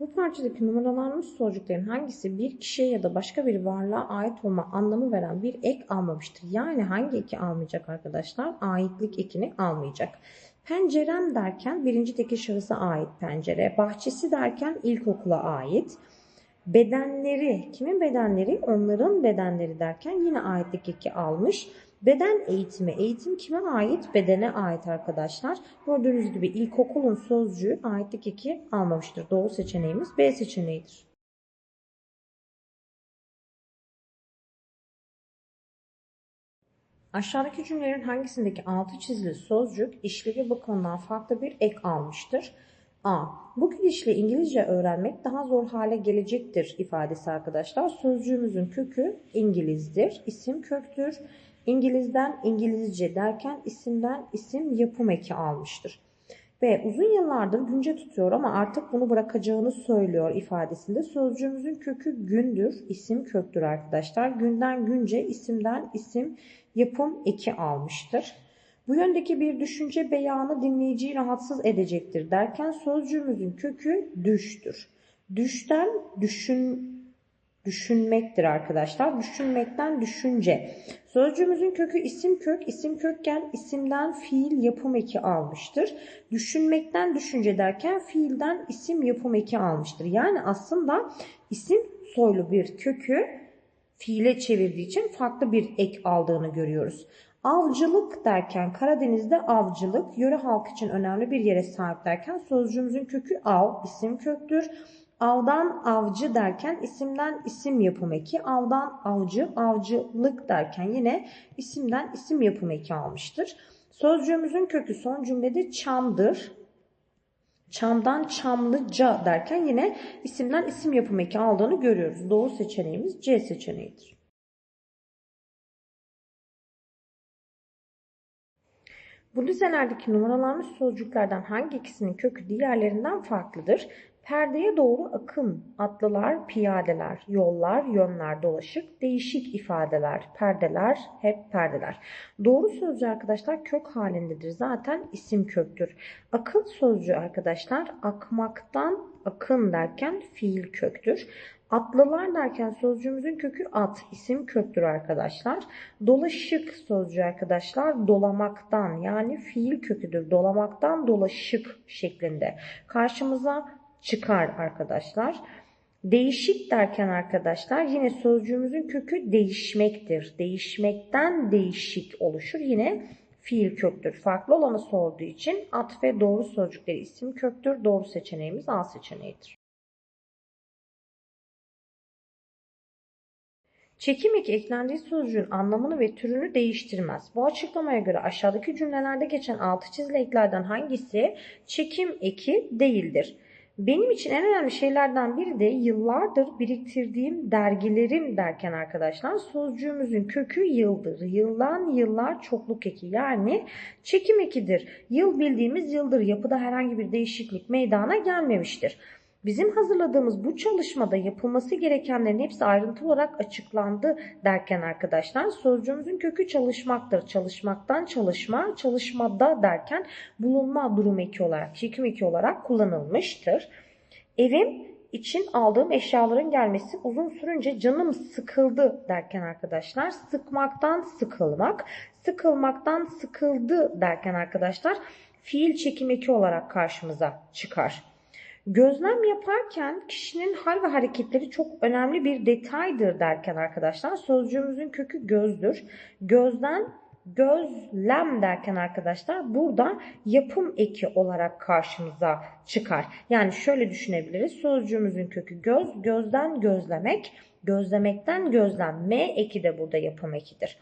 Bu parçadaki numaralanmış sözcüklerin hangisi bir kişiye ya da başka bir varlığa ait olma anlamı veren bir ek almamıştır? Yani hangi eki almayacak arkadaşlar? Aitlik ekini almayacak. Pencerem derken birinci tekil şahısa ait pencere. Bahçesi derken ilkokula ait. Bedenleri, kimin bedenleri? Onların bedenleri derken yine aitlik eki almış. Beden eğitimi. Eğitim kime ait? Bedene ait arkadaşlar. Gördüğünüz gibi ilkokulun sözcüğü aitlik eki almamıştır. Doğru seçeneğimiz B seçeneğidir. Aşağıdaki cümlelerin hangisindeki altı çizili sözcük işlevi bakımından farklı bir ek almıştır? A. Bu gidişle İngilizce öğrenmek daha zor hale gelecektir ifadesi arkadaşlar. Sözcüğümüzün kökü İngilizdir. İsim köktür. İngilizden İngilizce derken isimden isim yapım eki almıştır. B. Uzun yıllardır günce tutuyor ama artık bunu bırakacağını söylüyor ifadesinde sözcüğümüzün kökü gündür, isim köktür arkadaşlar. Günden günce, isimden isim yapım eki almıştır. Bu yöndeki bir düşünce beyanı dinleyiciyi rahatsız edecektir derken sözcüğümüzün kökü düştür. Düşten düşün düşünmektir arkadaşlar. Düşünmekten düşünce. Sözcüğümüzün kökü isim kök. isim kökken isimden fiil yapım eki almıştır. Düşünmekten düşünce derken fiilden isim yapım eki almıştır. Yani aslında isim soylu bir kökü fiile çevirdiği için farklı bir ek aldığını görüyoruz. Avcılık derken Karadeniz'de avcılık yöre halk için önemli bir yere sahip derken sözcüğümüzün kökü av isim köktür. Avdan avcı derken isimden isim yapım eki. Avdan avcı, avcılık derken yine isimden isim yapım eki almıştır. Sözcüğümüzün kökü son cümlede çamdır. Çamdan çamlıca derken yine isimden isim yapım eki aldığını görüyoruz. Doğru seçeneğimiz C seçeneğidir. Bu dizelerdeki numaralanmış sözcüklerden hangi ikisinin kökü diğerlerinden farklıdır? Perdeye doğru akın, atlılar, piyadeler, yollar, yönler dolaşık, değişik ifadeler, perdeler, hep perdeler. Doğru sözcüğü arkadaşlar kök halindedir. Zaten isim köktür. Akın sözcüğü arkadaşlar akmaktan akın derken fiil köktür. Atlılar derken sözcüğümüzün kökü at, isim köktür arkadaşlar. Dolaşık sözcüğü arkadaşlar dolamaktan yani fiil köküdür. Dolamaktan dolaşık şeklinde. Karşımıza çıkar arkadaşlar. Değişik derken arkadaşlar yine sözcüğümüzün kökü değişmektir. Değişmekten değişik oluşur. Yine fiil köktür. Farklı olanı sorduğu için at ve doğru sözcükleri isim köktür. Doğru seçeneğimiz A seçeneğidir. Çekim eki eklendiği sözcüğün anlamını ve türünü değiştirmez. Bu açıklamaya göre aşağıdaki cümlelerde geçen altı çizili eklerden hangisi çekim eki değildir? Benim için en önemli şeylerden biri de yıllardır biriktirdiğim dergilerim derken arkadaşlar sözcüğümüzün kökü yıldır. Yıldan yıllar çokluk eki yani çekim ekidir. Yıl bildiğimiz yıldır yapıda herhangi bir değişiklik meydana gelmemiştir. Bizim hazırladığımız bu çalışmada yapılması gerekenlerin hepsi ayrıntılı olarak açıklandı derken arkadaşlar sözcüğümüzün kökü çalışmaktır. Çalışmaktan çalışma, çalışmada derken bulunma durum eki olarak, çekim eki olarak kullanılmıştır. Evim için aldığım eşyaların gelmesi uzun sürünce canım sıkıldı derken arkadaşlar sıkmaktan sıkılmak, sıkılmaktan sıkıldı derken arkadaşlar fiil çekim eki olarak karşımıza çıkar. Gözlem yaparken kişinin hal ve hareketleri çok önemli bir detaydır derken arkadaşlar sözcüğümüzün kökü gözdür. Gözden gözlem derken arkadaşlar burada yapım eki olarak karşımıza çıkar. Yani şöyle düşünebiliriz. Sözcüğümüzün kökü göz, gözden gözlemek, gözlemekten gözlem. M eki de burada yapım ekidir.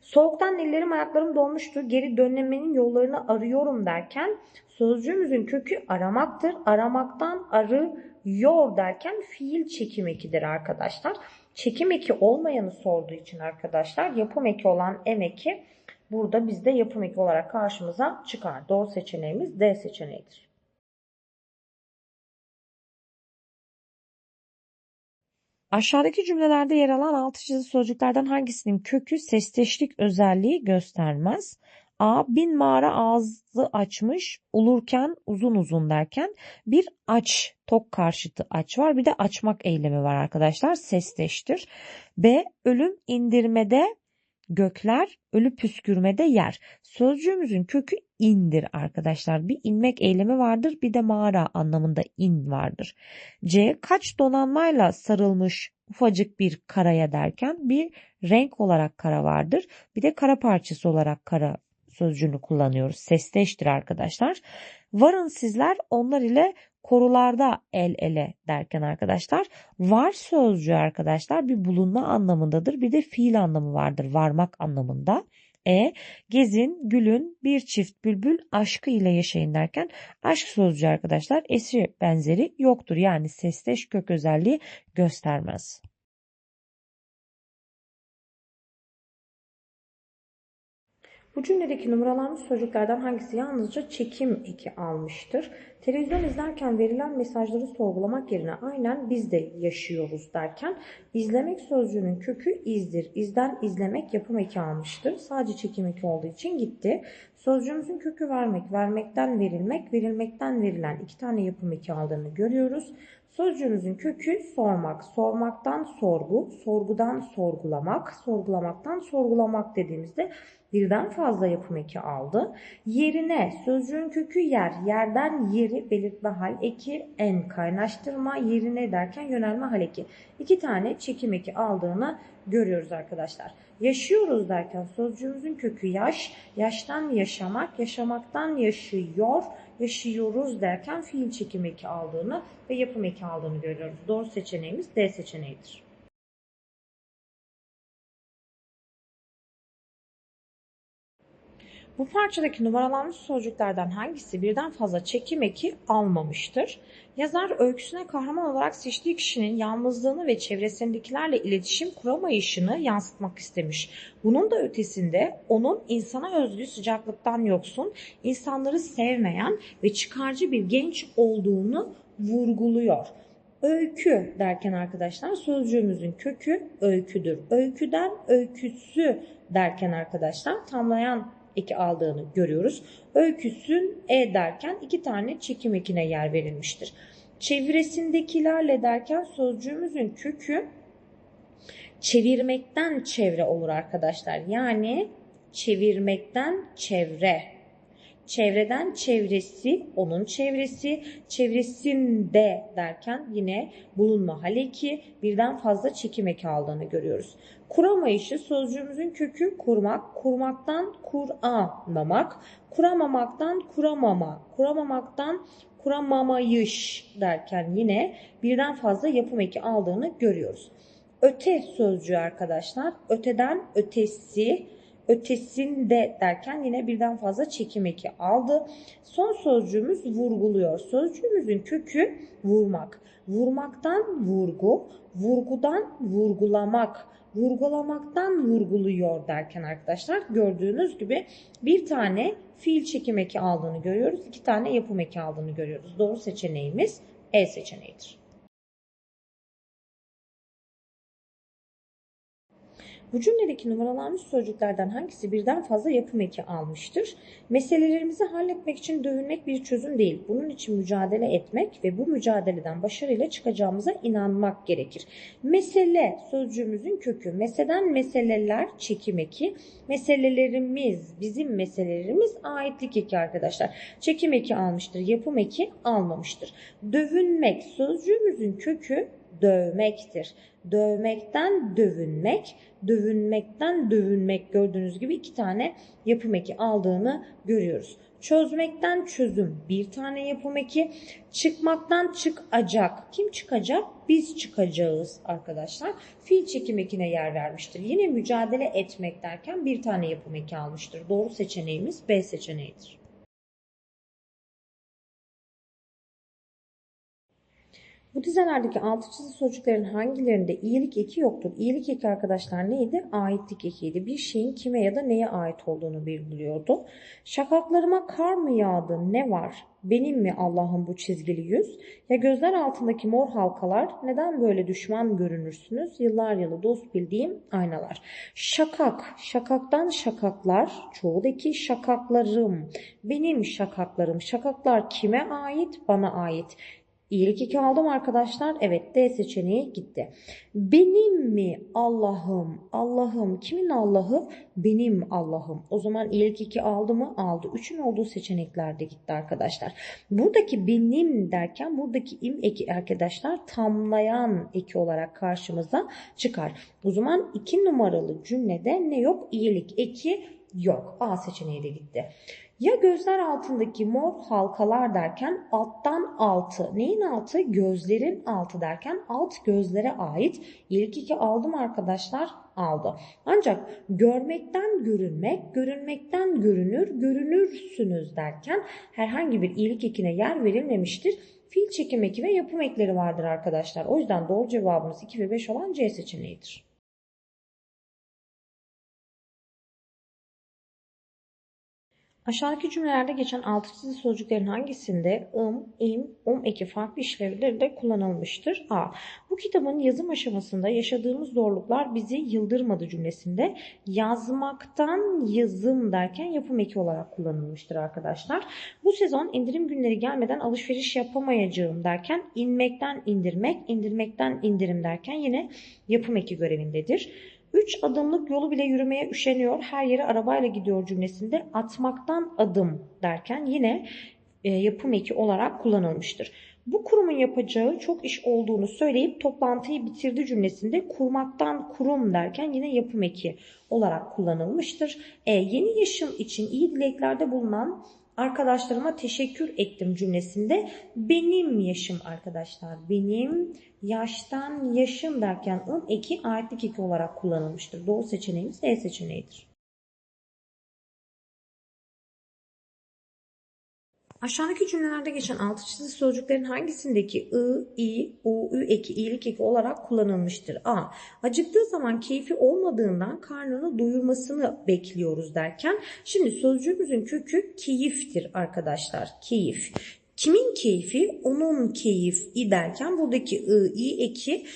Soğuktan ellerim ayaklarım donmuştur. Geri dönmenin yollarını arıyorum derken sözcüğümüzün kökü aramaktır. Aramaktan arıyor derken fiil çekim ekidir arkadaşlar. Çekim eki olmayanı sorduğu için arkadaşlar yapım eki olan em eki burada bizde yapım eki olarak karşımıza çıkar. Doğru seçeneğimiz D seçeneğidir. Aşağıdaki cümlelerde yer alan altı çizili sözcüklerden hangisinin kökü sesteşlik özelliği göstermez? A. Bin mağara ağzı açmış ulurken uzun uzun derken bir aç tok karşıtı aç var bir de açmak eylemi var arkadaşlar sesleştir. B. Ölüm indirmede gökler ölü püskürmede yer. Sözcüğümüzün kökü indir arkadaşlar. Bir inmek eylemi vardır bir de mağara anlamında in vardır. C. Kaç donanmayla sarılmış ufacık bir karaya derken bir renk olarak kara vardır. Bir de kara parçası olarak kara sözcüğünü kullanıyoruz. Sesleştir arkadaşlar. Varın sizler onlar ile korularda el ele derken arkadaşlar var sözcüğü arkadaşlar bir bulunma anlamındadır. Bir de fiil anlamı vardır varmak anlamında. E gezin, gülün, bir çift bülbül aşkı ile yaşayın derken aşk sözcüğü arkadaşlar esri benzeri yoktur. Yani sesleş kök özelliği göstermez. Bu cümledeki numaralanmış sözcüklerden hangisi yalnızca çekim eki almıştır? Televizyon izlerken verilen mesajları sorgulamak yerine aynen biz de yaşıyoruz derken izlemek sözcüğünün kökü izdir. İzden izlemek yapım eki almıştır. Sadece çekim eki olduğu için gitti. Sözcüğümüzün kökü vermek, vermekten verilmek, verilmekten verilen iki tane yapım eki aldığını görüyoruz. Sözcüğümüzün kökü sormak, sormaktan sorgu, sorgudan sorgulamak, sorgulamaktan sorgulamak dediğimizde birden fazla yapım eki aldı. Yerine sözcüğün kökü yer, yerden yeri belirtme hal eki, en kaynaştırma, yerine derken yönelme hal eki. İki tane çekim eki aldığını görüyoruz arkadaşlar. Yaşıyoruz derken sözcüğümüzün kökü yaş, yaştan yaşamak, yaşamaktan yaşıyor, yaşıyoruz derken fiil çekim eki aldığını ve yapım eki aldığını görüyoruz. Doğru seçeneğimiz D seçeneğidir. Bu parçadaki numaralanmış sözcüklerden hangisi birden fazla çekim eki almamıştır? Yazar öyküsüne kahraman olarak seçtiği kişinin yalnızlığını ve çevresindekilerle iletişim kuramayışını yansıtmak istemiş. Bunun da ötesinde onun insana özgü sıcaklıktan yoksun, insanları sevmeyen ve çıkarcı bir genç olduğunu vurguluyor. Öykü derken arkadaşlar sözcüğümüzün kökü öyküdür. Öyküden öyküsü derken arkadaşlar tamlayan eki aldığını görüyoruz. Öyküsün e derken iki tane çekim ekine yer verilmiştir. Çevresindekilerle derken sözcüğümüzün kökü çevirmekten çevre olur arkadaşlar. Yani çevirmekten çevre. Çevreden çevresi, onun çevresi, çevresinde derken yine bulunma haleki birden fazla çekim eki aldığını görüyoruz. Kuramayışı sözcüğümüzün kökü kurmak, kurmaktan kuramamak, kuramamaktan kuramama, kuramamaktan kuramamayış derken yine birden fazla yapım eki aldığını görüyoruz. Öte sözcüğü arkadaşlar, öteden ötesi, ötesinde derken yine birden fazla çekim eki aldı. Son sözcüğümüz vurguluyor. Sözcüğümüzün kökü vurmak. Vurmaktan vurgu, vurgudan vurgulamak, vurgulamaktan vurguluyor derken arkadaşlar gördüğünüz gibi bir tane fiil çekim eki aldığını görüyoruz. iki tane yapım eki aldığını görüyoruz. Doğru seçeneğimiz E seçeneğidir. Bu cümledeki numaralanmış sözcüklerden hangisi birden fazla yapım eki almıştır? Meselelerimizi halletmek için dövünmek bir çözüm değil. Bunun için mücadele etmek ve bu mücadeleden başarıyla çıkacağımıza inanmak gerekir. Mesele sözcüğümüzün kökü. Meseden meseleler çekim eki. Meselelerimiz, bizim meselelerimiz aitlik eki arkadaşlar. Çekim eki almıştır, yapım eki almamıştır. Dövünmek sözcüğümüzün kökü dövmektir. Dövmekten dövünmek, dövünmekten dövünmek gördüğünüz gibi iki tane yapım eki aldığını görüyoruz. Çözmekten çözüm bir tane yapım eki. Çıkmaktan çıkacak. Kim çıkacak? Biz çıkacağız arkadaşlar. Fiil çekim ekine yer vermiştir. Yine mücadele etmek derken bir tane yapım eki almıştır. Doğru seçeneğimiz B seçeneğidir. Bu dizelerdeki altı çizili sözcüklerin hangilerinde iyilik eki yoktur? İyilik eki arkadaşlar neydi? Aitlik ekiydi. Bir şeyin kime ya da neye ait olduğunu belirliyordu. Şakaklarıma kar mı yağdı? Ne var? Benim mi Allah'ım bu çizgili yüz? Ya gözler altındaki mor halkalar neden böyle düşman görünürsünüz? Yıllar yılı dost bildiğim aynalar. Şakak, şakaktan şakaklar, çoğudaki şakaklarım, benim şakaklarım. Şakaklar kime ait? Bana ait. İyilik eki aldım arkadaşlar. Evet D seçeneği gitti. Benim mi Allah'ım? Allah'ım kimin Allah'ı? Benim Allah'ım. O zaman iyilik eki aldı mı? Aldı. Üçün olduğu seçeneklerde gitti arkadaşlar. Buradaki benim derken buradaki im eki arkadaşlar tamlayan eki olarak karşımıza çıkar. O zaman iki numaralı cümlede ne yok? İyilik eki yok. A seçeneği de gitti. Ya gözler altındaki mor halkalar derken alttan altı. Neyin altı? Gözlerin altı derken alt gözlere ait. İlk iki aldım arkadaşlar aldı. Ancak görmekten görünmek, görünmekten görünür, görünürsünüz derken herhangi bir iyilik ekine yer verilmemiştir. Fiil çekim eki ve yapım ekleri vardır arkadaşlar. O yüzden doğru cevabımız 2 ve 5 olan C seçeneğidir. Aşağıdaki cümlelerde geçen altı çizili sözcüklerin hangisinde ım, im, um eki farklı işlevleriyle kullanılmıştır? A. Bu kitabın yazım aşamasında yaşadığımız zorluklar bizi yıldırmadı cümlesinde yazmaktan yazım derken yapım eki olarak kullanılmıştır arkadaşlar. Bu sezon indirim günleri gelmeden alışveriş yapamayacağım derken inmekten indirmek, indirmekten indirim derken yine yapım eki görevindedir. 3 adımlık yolu bile yürümeye üşeniyor, her yere arabayla gidiyor cümlesinde atmaktan adım derken yine e, yapım eki olarak kullanılmıştır. Bu kurumun yapacağı çok iş olduğunu söyleyip toplantıyı bitirdi cümlesinde kurmaktan kurum derken yine yapım eki olarak kullanılmıştır. E, yeni yaşım için iyi dileklerde bulunan arkadaşlarıma teşekkür ettim cümlesinde benim yaşım arkadaşlar. Benim yaştan yaşım derken un eki aitlik eki olarak kullanılmıştır. Doğru seçeneğimiz D seçeneğidir. Aşağıdaki cümlelerde geçen altı çizili sözcüklerin hangisindeki ı, i, u, ü eki, iyilik eki olarak kullanılmıştır? A. Acıktığı zaman keyfi olmadığından karnını doyurmasını bekliyoruz derken şimdi sözcüğümüzün kökü keyiftir arkadaşlar. Keyif. Kimin keyfi? Onun keyif derken buradaki ı, i eki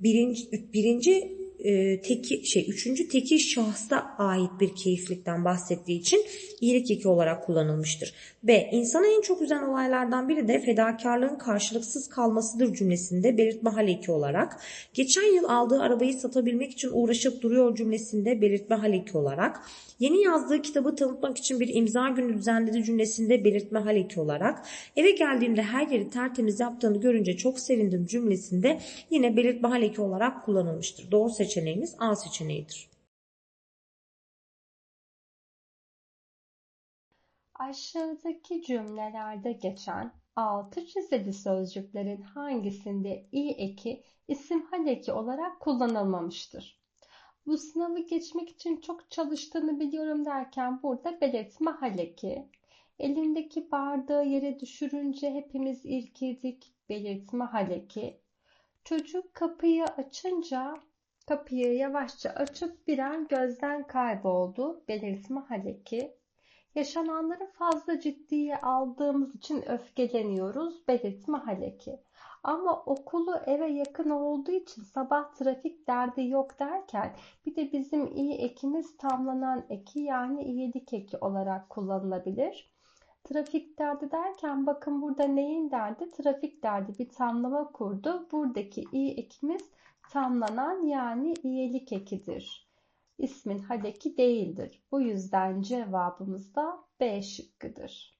birinci, birinci e, teki şey üçüncü teki şahsa ait bir keyiflikten bahsettiği için iyilik eki olarak kullanılmıştır. B. İnsana en çok üzen olaylardan biri de fedakarlığın karşılıksız kalmasıdır cümlesinde belirtme hal eki olarak. Geçen yıl aldığı arabayı satabilmek için uğraşıp duruyor cümlesinde belirtme hal eki olarak. Yeni yazdığı kitabı tanıtmak için bir imza günü düzenledi cümlesinde belirtme hal eki olarak. Eve geldiğimde her yeri tertemiz yaptığını görünce çok sevindim cümlesinde yine belirtme hal eki olarak kullanılmıştır. Doğru seçeneğimiz A seçeneğidir. Aşağıdaki cümlelerde geçen altı çizili sözcüklerin hangisinde i eki isim hal eki olarak kullanılmamıştır? Bu sınavı geçmek için çok çalıştığını biliyorum derken burada belirtme hal eki. Elindeki bardağı yere düşürünce hepimiz irkildik belirtme hal eki. Çocuk kapıyı açınca kapıyı yavaşça açıp bir an gözden kayboldu belirtme hal eki. Yaşananları fazla ciddiye aldığımız için öfkeleniyoruz belirtme hal eki. Ama okulu eve yakın olduğu için sabah trafik derdi yok derken bir de bizim iyi ekimiz tamlanan eki yani iyilik eki olarak kullanılabilir. Trafik derdi derken bakın burada neyin derdi? Trafik derdi bir tamlama kurdu. Buradaki iyi ekimiz tamlanan yani iyilik ekidir. İsmin haleki değildir. Bu yüzden cevabımız da B şıkkıdır.